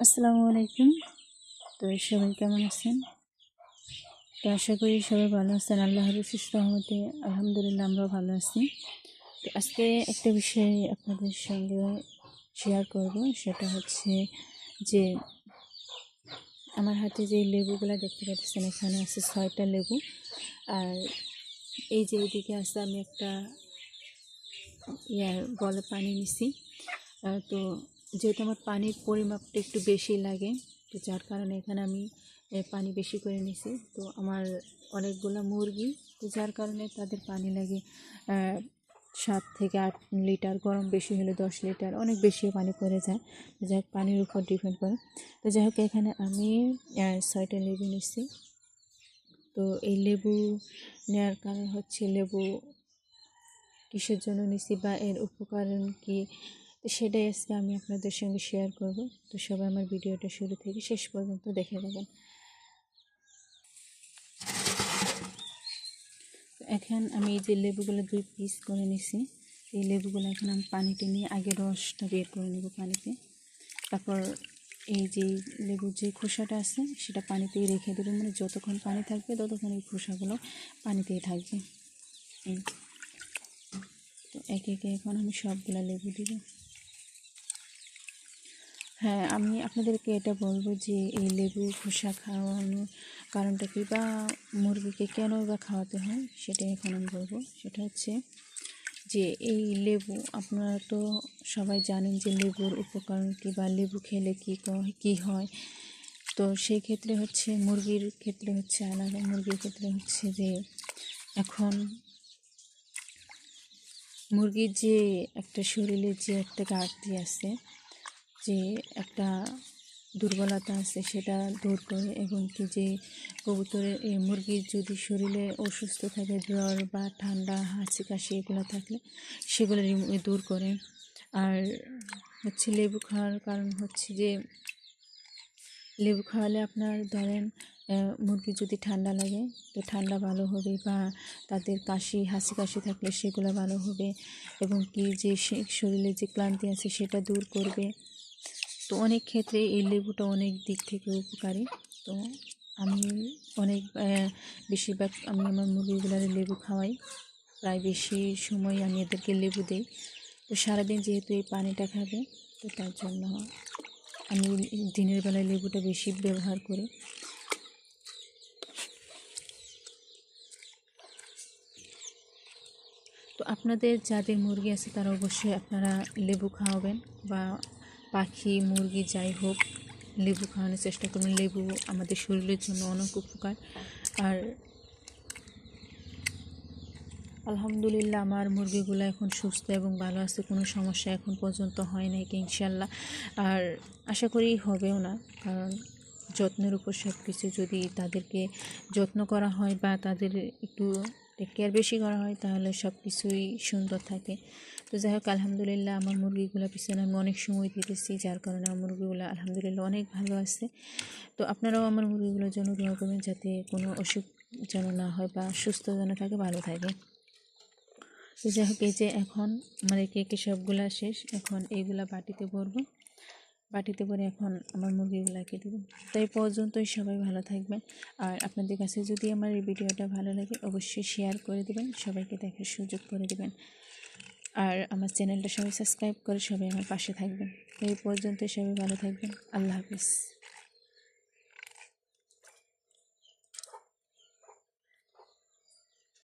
আসসালামু আলাইকুম। তো সবাই কেমন আছেন? তো আশা করি সবাই ভালো আছেন। আল্লাহ রসিস রহমতে আলহামদুলিল্লাহ আমরাও ভালো আছি। তো আজকে একটা বিষয় আপনাদের সঙ্গে শেয়ার করব। সেটা হচ্ছে যে আমার হাতে যে লেবুগুলো দেখতে পাচ্ছেন, এখানে আছে ছয়টা লেবু। আর এই যে এইদিকে আছে, আমি একটা ইয়ার বলে পানি নিছি। তো যেহেতু আমার পানির পরিমাপটা একটু বেশি লাগে, তো যার কারণে এখানে আমি পানি বেশি করে নিছি। তো আমার অনেকগুলো মুরগি, তো যার কারণে তাদের পানি লাগে সাত থেকে আট লিটার, গরম বেশি হলে দশ লিটার, অনেক বেশিও পানি পড়ে যায়। তো যাই হোক, পানির উপর ডিপেন্ড করে। তো যাই হোক, এখানে আমি ছয়টা লেবু নিচ্ছি তো এই লেবু নেওয়ার কারণ হচ্ছে লেবু কিসের জন্য নিছি বা এর উপকরণ কি তো সেটাই আজকে আমি আপনাদের সঙ্গে শেয়ার করব। তো সবাই আমার ভিডিওটা শুরু থেকে শেষ পর্যন্ত দেখে যাবেন এখন আমি এই যে লেবুগুলো দুই পিস করে নিছি, এই লেবুগুলো এখন আমি পানিতে নিয়ে আগে রসটা বের করে নেব পানিতে। তারপর এই যে লেবুর যে খোসাটা আছে, সেটা পানিতেই রেখে দেবেন মানে যতক্ষণ পানি থাকবে, ততক্ষণ এই খোসাগুলো পানিতেই থাকবে। তো একে একে এখন আমি সবগুলা লেবু দিব। হ্যাঁ আমি আপনাদেরকে এটা বলব যে এই লেবু খোসা খাওয়ানোর কারণটা কী বা মুরগিকে কেন বা খাওয়াতে হয় সেটা এখন আমি বলব। সেটা হচ্ছে যে এই লেবু, আপনারা তো সবাই জানেন যে লেবুর উপকরণ কী বা লেবু খেলে কী ক- হয়। তো সেই ক্ষেত্রে হচ্ছে মুরগির ক্ষেত্রে হচ্ছে আলাদা, মুরগির ক্ষেত্রে হচ্ছে যে এখন মুরগির যে একটা শরীরে যে একটা ঘাটতি আছে যে একটা দুর্বলতা আছে সেটা দূর করে এবং কি যে কবুতরের এই মুরগির যদি শরীরে অসুস্থ থাকে জ্বর বা ঠান্ডা হাঁচি কাশি এগুলো থাকলে সেগুলো দূর করে। আর হচ্ছে লেবু খাওয়ার কারণ হচ্ছে যে লেবু খাওয়ালে আপনার ধরেন আহ, মুরগির যদি ঠান্ডা লাগে তো ঠান্ডা ভালো হবে বা তাদের কাশি হাসি কাশি থাকলে সেগুলো ভালো হবে। এবং কি যে শরীরে যে ক্লান্তি আছে সেটা দূর করবে। তো অনেক ক্ষেত্রে এই লেবুটা অনেক দিক থেকে উপকারী। তো আমি অনেক বেশিরভাগ আমি আমার মুরগিগুলোর লেবু খাওয়াই। প্রায় বেশি সময় আমি এদেরকে লেবু দিই। তো সারাদিন যেহেতু এই পানিটা খাবে, তো তার জন্য আমি দিনের বেলায় লেবুটা বেশি ব্যবহার করি। তো আপনাদের যাদের মুরগি আছে তারা অবশ্যই আপনারা লেবু খাওয়াবেন বা পাখি, মুরগি যাই হোক, লেবু খাওয়ানোর চেষ্টা করবেন লেবু আমাদের শরীরের জন্য অনেক উপকার। আর আলহামদুলিল্লাহ আমার মুরগিগুলো এখন সুস্থ এবং ভালো আছে, কোনো সমস্যা এখন পর্যন্ত হয় নাই কি ইনশাল্লাহ আর আশা করি হবেও না, কারণ যত্নের উপর সব কিছু যদি তাদেরকে যত্ন করা হয় বা তাদের একটু কেয়ার বেশি করা হয়, তাহলে সব কিছুই সুন্দর থাকে। তো যাই হোক, আলহামদুলিল্লাহ আমার মুরগিগুলো পিছনে আমি অনেক সময় দিতেছি, যার কারণে আমার মুরগিগুলো আলহামদুলিল্লাহ অনেক ভালো আছে। তো আপনারাও আমার মুরগিগুলোর জন্য দোয়া করবেন যাতে কোনো অসুখ যেন না হয় বা সুস্থ যেন থাকে, ভালো থাকে। তো যাই হোক, এই যে এখন আমার আমাদের কেকে সবগুলা শেষ, এখন এইগুলা বাটিতে ভরবো। বাটিতে করে এখন আমার মুরগিগুলোকে দেবো। তো এই পর্যন্তই, সবাই ভালো থাকবেন। আর আপনাদের কাছে যদি আমার এই ভিডিওটা ভালো লাগে, অবশ্যই শেয়ার করে দেবেন, সবাইকে দেখার সুযোগ করে দেবেন। আর আমার চ্যানেলটা সবাই সাবস্ক্রাইব করে সবাই আমার পাশে থাকবেন। এই পর্যন্তই, সবাই ভালো থাকবেন। আল্লাহ হাফিজ।